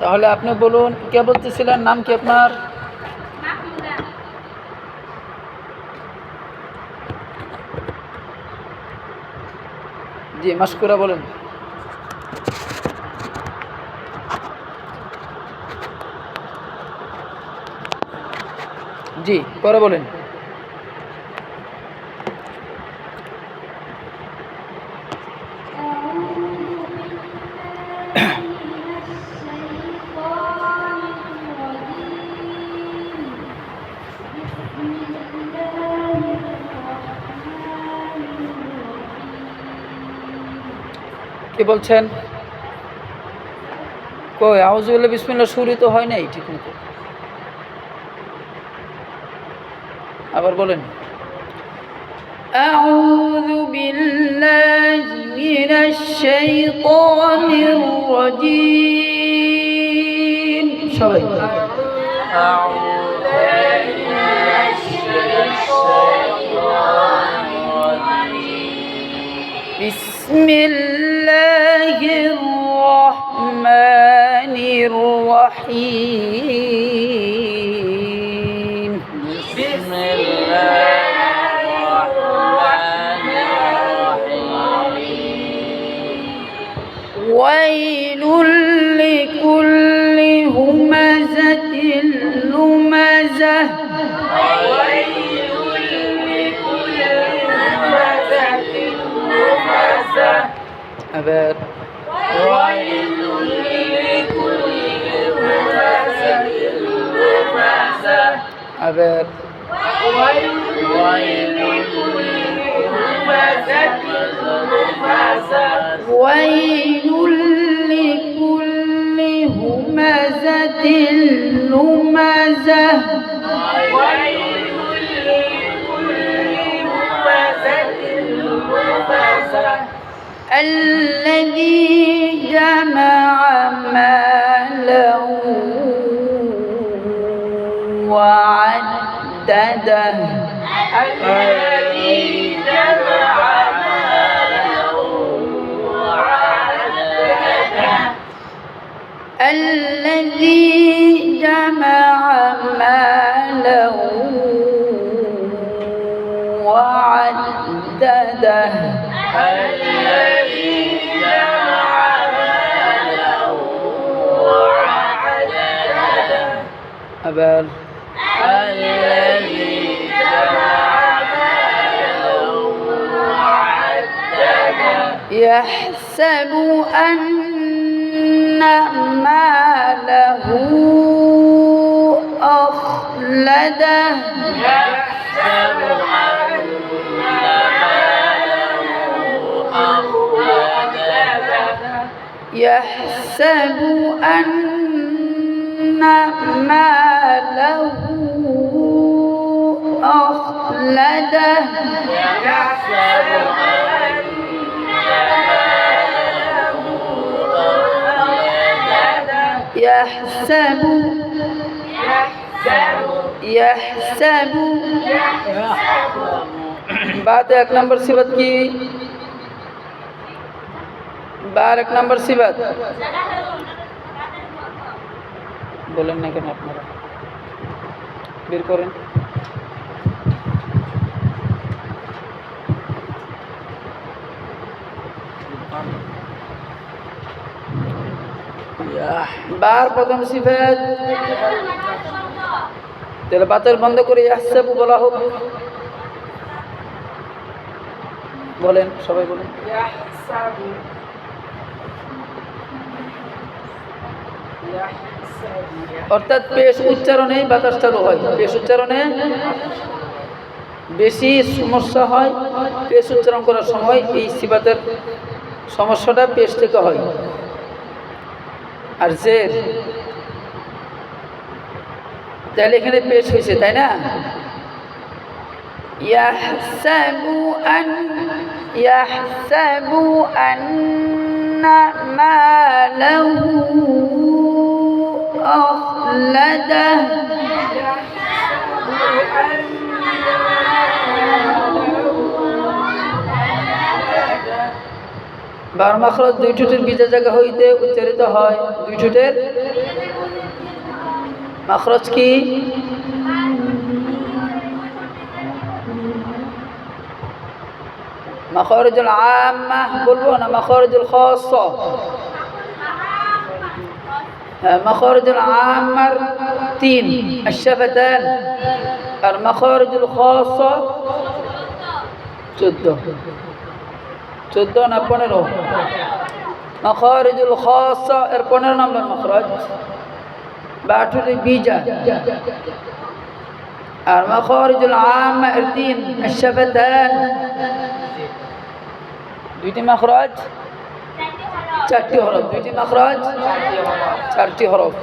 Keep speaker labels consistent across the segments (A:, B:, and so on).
A: তাহলে আপনি বলুন কে বলতেছিলেন? নাম কি আপনার? জি মাস্কুরা বলেন। জি পরে বলেন। কি বলছেন কই আউজুল্লাহ বিসমিল্লা শুরু তো হয় নাই ঠিক মতো আবার বলেন
B: أعوذ بالله من الشيطان الرجيم
A: সবাই
B: بسم الله الرحمن الرحيم.
A: بسم الله الرحمن
B: ويل الأحباب ويل لكل همزة همزة
A: عذاب ويل لكل همزة همزة
B: ويل لكل همزة همزة ويل لكل همزة همزة الذي جمع مالا وعدده. الذي جمع مالا وعدده.
A: بال الذي جمع مالا
B: يحسب أن ماله أخلده يحسب أن أخلده. يحسب أن ماله أخلده يحسب يحسب
A: يحسب بعد ایک نمبر صفت کی بار ایک نمبر صفت بولیں نا کہ اپنا বের করেন। বার প্রথম সিফাত। তাহলে বাতের বন্ধ করে ইয়াসাবু বলা হোক। বলেন, সবাই বলেন। অর্থাৎ পেশ উচ্চারণে বাতাস চালু হয় পেশ উচ্চারণে বেশি সমস্যা হয় পেশ উচ্চারণ করার সময় এই সিবাতের সমস্যাটা পেশ থেকে হয় আর যে তাহলে এখানে পেশ হয়েছে তাই না
B: يحسب أن يحسب أن ماله أخلده
A: বার মাখরজ দুই ঠোঁটের বিজা জায়গা হইতে উচ্চারিত হয় দুই ঠোঁটের মাখরজ কি মাখরজুল আম্মা বলবো না মাখরজুল مخارج العامة تين الشفتان. المخارج الخاصة تدو تدو نا مخارج الخاصة ار نمبر مخرج. باتر بيجا المخارج العامة ار تين الشفتان. দুইটি مخرج. চারটি হরফ দুইটি মখরজ চারটি হরফ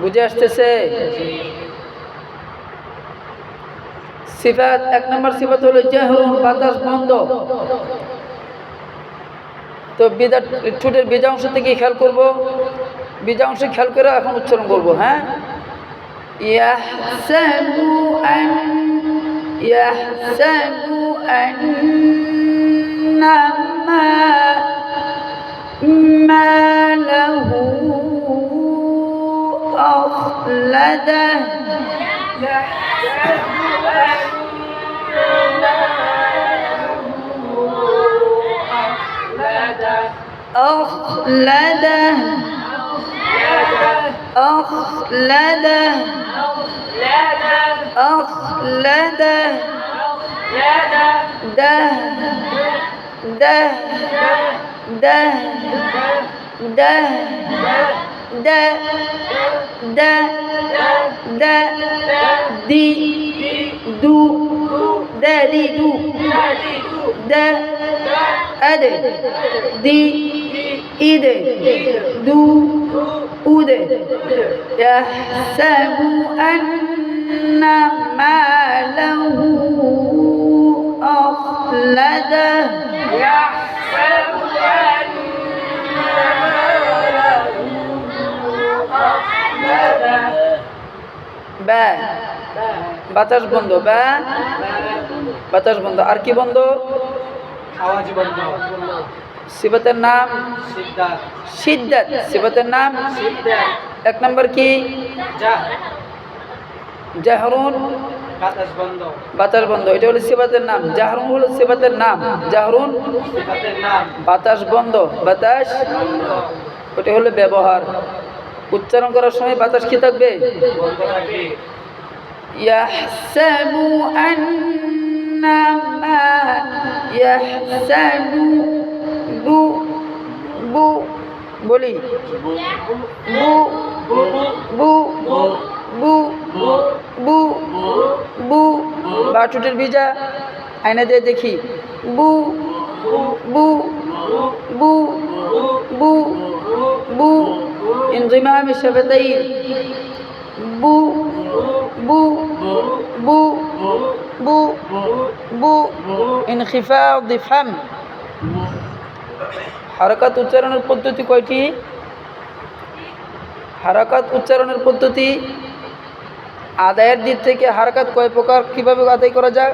A: বুঝে আসতেছে সিফাত এক নম্বর সিফাত হলো জাহরুন বাতাস বন্ধ তো বিদা ঠোঁটের বীজা অংশ থেকে খেয়াল করব বীজা অংশ খেয়াল করে এখন উচ্চারণ করব হ্যাঁ
B: يحسب أن يحسب أن ما ما له أخلده. أخلده. أخلده. أخلده. ده. ده. ده ده ده ده ده دي دو ده دي دو ده أدي دي إيدي دو أودي يحسب أن ماله أخلده.
A: ব্যা বাতাস বন্ধ ব্যা বাতাস বন্ধ। আর কি বন্ধ?
C: আওয়াজ বন্ধ।
A: সিবতের নাম?
C: সিদ্ধার্থ।
A: সিদ্ধাত সিবতের নাম? এক নম্বর কি? জাহরুন।
C: বাতাস বন্ধ
A: বাতাস বন্ধ এটা হলো সিবাতের নাম জাহরুন হলো সিবাতের নাম জাহরুন
C: সিফাতের নাম
A: বাতাস বন্ধ বাতাস ওটা হলো ব্যবহার উচ্চারণ করার সময় বাতাস কি থাকবে
C: বন্ধ থাকে
B: يحسب أن ما يحسب بو بو
A: বলি
B: بو بو بو بو بو
A: বাটুটের বীজা আয়না দিয়ে দেখি
B: بو بو بو بو بو
A: انضمام الشفتين
B: بو بو بو بو بو
A: انخفاض فم হারাকাত উচ্চারণের পদ্ধতি কয়টি হারাকাত উচ্চারণের পদ্ধতি আদায়ের দিক থেকে হারাকাত কয় প্রকার? কীভাবে আদায় করা যায়?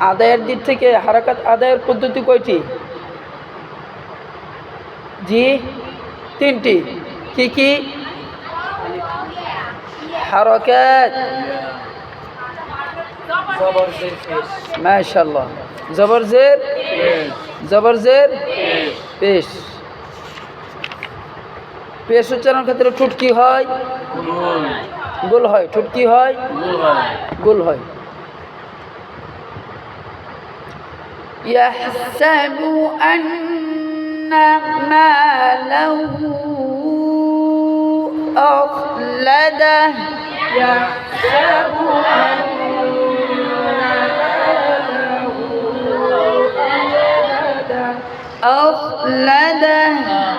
A: আদায়ের দিক থেকে হারাকাত আদায়ের পদ্ধতি কয়টি? জি তিনটি। কি কি? হারকাত। মাশাল্লাহ জবরজের জবরজের পেশ। পেশ উচ্চারণ ক্ষেত্রে ঠুট কি হয় গোল হয় ঠুট কি হয় গোল হয়
B: يحسب أن ماله أخلده يحسب أن أخلده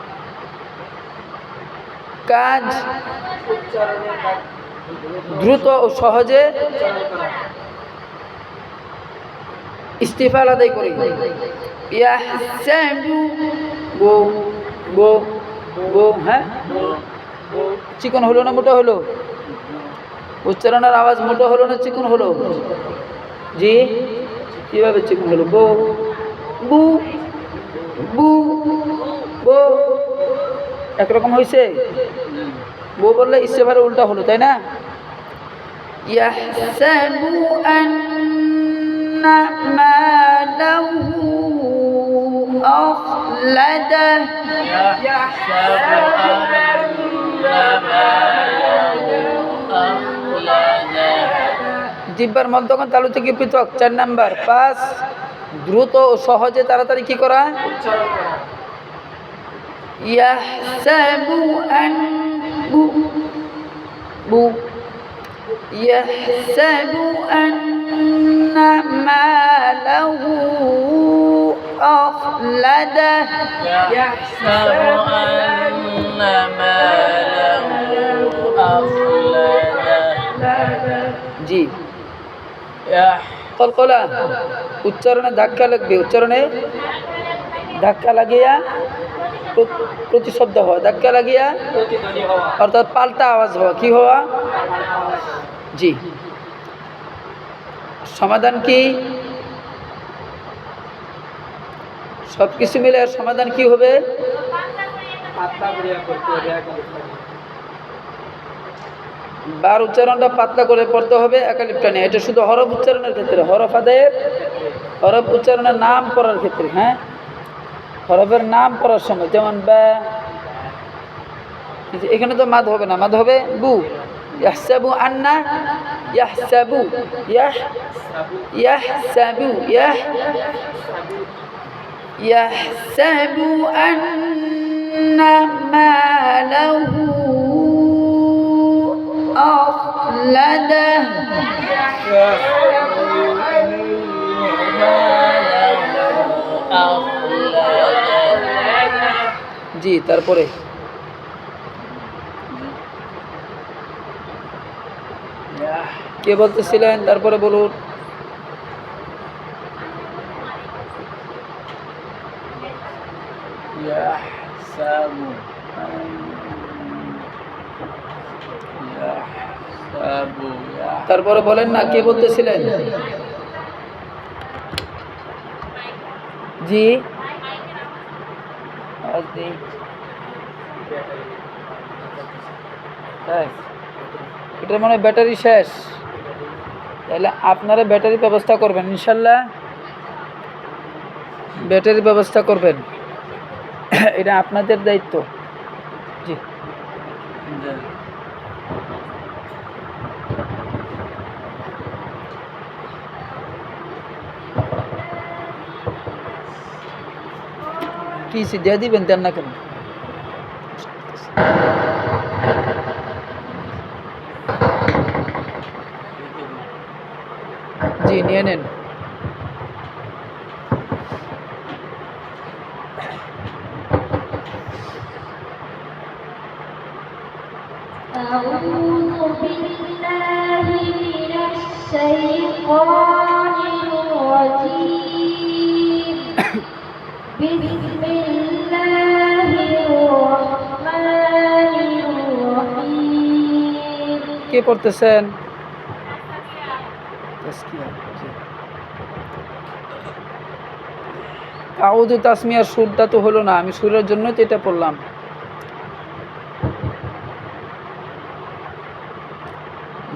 A: কাজ দ্রুত ও সহজে ইস্তিফাল আদায় করি। গো গো গো হ্যাঁ? চিকন হলো না মোটা হলো? উচ্চারণের আওয়াজ মোটা হলো না চিকন হলো? জি, কীভাবে চিকন হলো? বো বু বু একরকম হয়েছে বো বললে ইস্তেফারে উল্টা হলো তাই না
B: يحسب أن ماله أخلده
A: জিব্বার মধ্যখন তালু থেকে পৃথক চার নাম্বার পাঁচ দ্রুত ও সহজে তাড়াতাড়ি কি করা
C: উচ্চারণ করা
B: يحسب أن بو بو يحسب أن ماله أخلده
D: يحسب أن ماله أخلده
A: জি
D: يح
A: কলকলা উচ্চারণে ধাক্কা লাগবে উচ্চারণে ধাক্কা লাগিয়া প্র- প্রতিশব্দ হওয়া, ধাক্কা লাগিয়া অর্থাৎ পাল্টা আওয়াজ হওয়া, কি হওয়া? জি। সমাধান কি? সব কিছু মিলে সমাধান কি হবে? বার উচ্চারণটা পাতলা করে পড়তে হবে, একালিপটা নেই। এটা শুধু হরফ উচ্চারণের ক্ষেত্রে, হরফ আদায়ের হরফ উচ্চারণের নাম পড়ার ক্ষেত্রে হ্যাঁ? হরফের নাম পড়ার সময় যেমন ব্যা এই যে এখানে তো মাদ হবে না মাদ হবে বু ইয়াহসাবু আন্না ইয়াহসাবু ইয়াহ ইয়াহসাবু ইয়াহ
B: يحسب أن ماله أخلده
A: জি তারপরে? কে বলতেছিলেন? তারপরে বলুন। তারপরে বলেন না কে বলতেছিলেন? জি। আওয়াজ নেই। এটার মনে ব্যাটারি শেষ। তাহলে আপনারা ব্যাটারি ব্যবস্থা করবেন, ইনশাল্লাহ। ব্যাটারি ব্যবস্থা করবেন। এটা আপনাদের দায়িত্ব। জি। কি দিয়ে দিবেন দেন না কেন? জি নিয়ে নেন। কে পড়তেছেন। আউদু তাসমিয়ার সুরটা তো হলো না আমি সুরের জন্য তো এটা পড়লাম।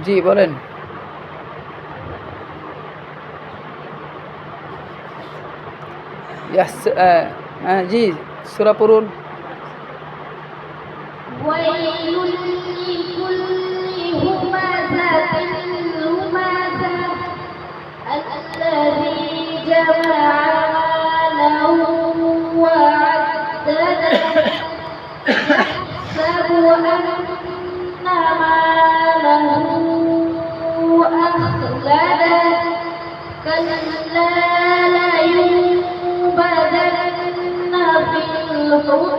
A: জি বলেন। হ্যাঁ, জি সুরা পড়ুন। наук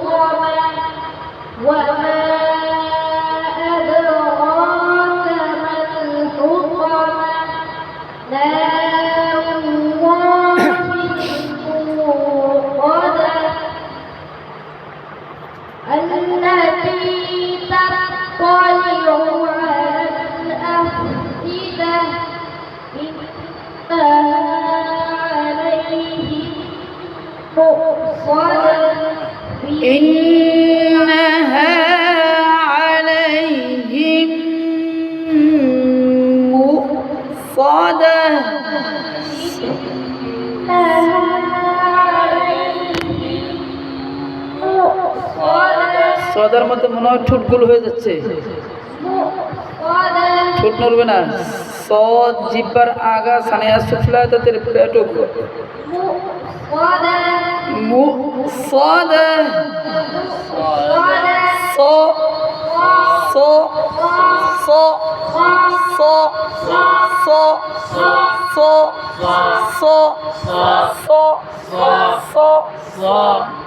A: সদার মধ্যে মনে হয় ঠোঁটগুলো হয়ে যাচ্ছে ঠোঁট নড়বে না স জিব্বার আগা সানিয়া সুফলা তাদের পেটও মু সদ স স স স স স স স স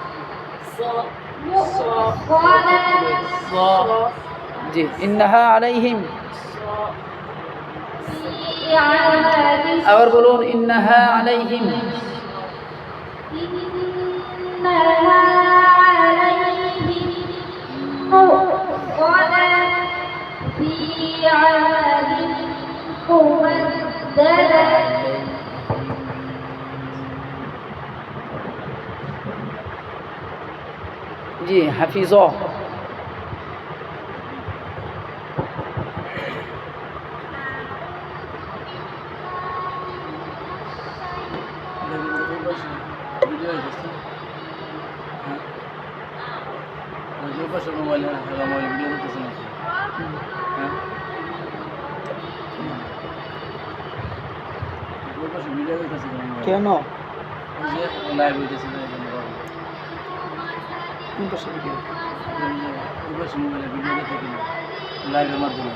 A: জি ইন্নাহা আলাইহিম আবার বলুন ইন্নাহা আলাইহিম
E: إنها عليهم مؤصدة في عمد ممددة
A: জি হাফিজ কেন?
D: লাইভ হইতেছে। সবাইকে
A: পরিবার সম্মেলনে ভিডিও
D: দেখে লাইভের মাধ্যমে।